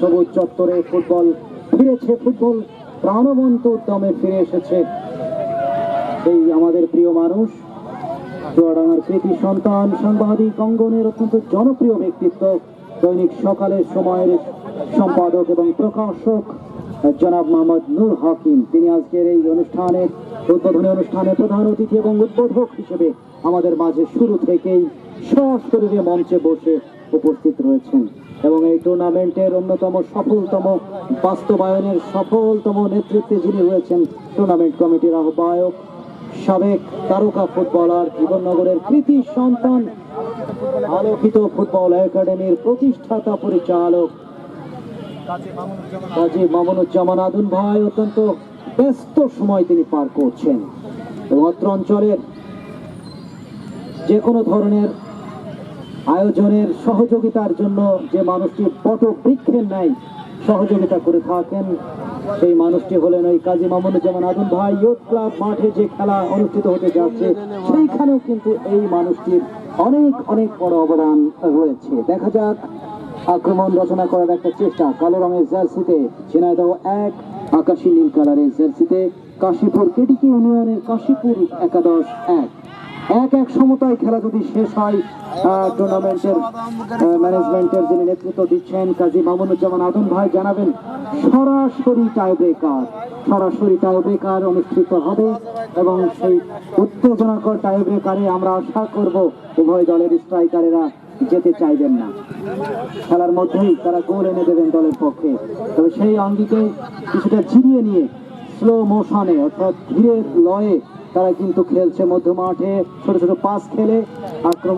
সবুজ চত্বরে ফুটবল ফিরেছে, ফুটবল প্রাণবন্ত উদ্যমে ফিরে এসেছে এই আমাদের প্রিয় মানুষ চুয়াডাঙ্গার কৃতি সন্তান, সাংবাদিক, অঙ্গনের অত্যন্ত জনপ্রিয় ব্যক্তিত্ব, দৈনিক সকালের সময়ের সম্পাদক এবং প্রকাশক, জনাব মোহাম্মদ নূর হাকিম। তিনি আজকের এই অনুষ্ঠানে, উদ্বোধনী অনুষ্ঠানে প্রধান অতিথি এবং উদ্বোধক হিসেবে আমাদের মাঝে শুরু থেকেই সশরীরে মঞ্চে বসে উপস্থিত রয়েছেন। এবং এই টুর্নামেন্টের অন্যতম সফলতম বাস্তবায়নের সফলতম নেতৃত্বে যিনি হয়েছেন টুর্নামেন্ট কমিটির আহ্বায়ক সাবেক তারকা ফুটবলার জীবননগরের কৃতি সন্তান আলোকিত ফুটবল একাডেমির প্রতিষ্ঠাতা পরিচালক কাজী মামুনুজ্জামান আদুন। ভাই অত্যন্ত ব্যস্ত সময় তিনি পার করছেন। এবং অত্র অঞ্চলের যে কোনো ধরনের আয়োজনের সহযোগিতার জন্য যে মানুষটি বট বৃক্ষের ন্যায় সহযোগিতা করে থাকেন, সেই মানুষটি হলেন ওই কাজী মামুনুজ্জামান আদুন ভাই। ইয়ুথ ক্লাব মাঠে যে খেলা অনুষ্ঠিত হতে যাচ্ছে, সেইখানেও কিন্তু এই মানুষটির অনেক অনেক বড় অবদান রয়েছে। দেখা যাক, আক্রমণ রচনা করার একটা চেষ্টা, কালো রঙের জার্সিতে ঝিনাইদহ এক, আকাশী নীল কালারের জার্সিতে কাশীপুর কেটিকি ইউনিয়নের কাশীপুর একাদশ এক। এক এক সমতায় খেলা যদি শেষ হয় টুর্নামেন্টের ম্যানেজমেন্টের যিনি নেতৃত্ব দিচ্ছেন কাজী মামুনুজ্জামান আদম ভাই জানাবেন, সরাসরি টাই ব্রেকার সরাসরি টাই ব্রেকার অনুষ্ঠিত হবে এবং সেই উত্তেজনাকর টাই ব্রেকারে আমরা আশা করব উভয় দলের স্ট্রাইকারেরা যেতে চাইবেন না। খেলার মধ্যেই তারা গোল এনে দেবেন দলের পক্ষে। তবে সেই অঙ্গিকে কিছুটা জিরিয়ে নিয়ে স্লো মোশনে অর্থাৎ ধীরে লয়ে তারা কিন্তু খেলছে মধ্য মাঠে ছোট ছোট পাস খেলে আক্রমণ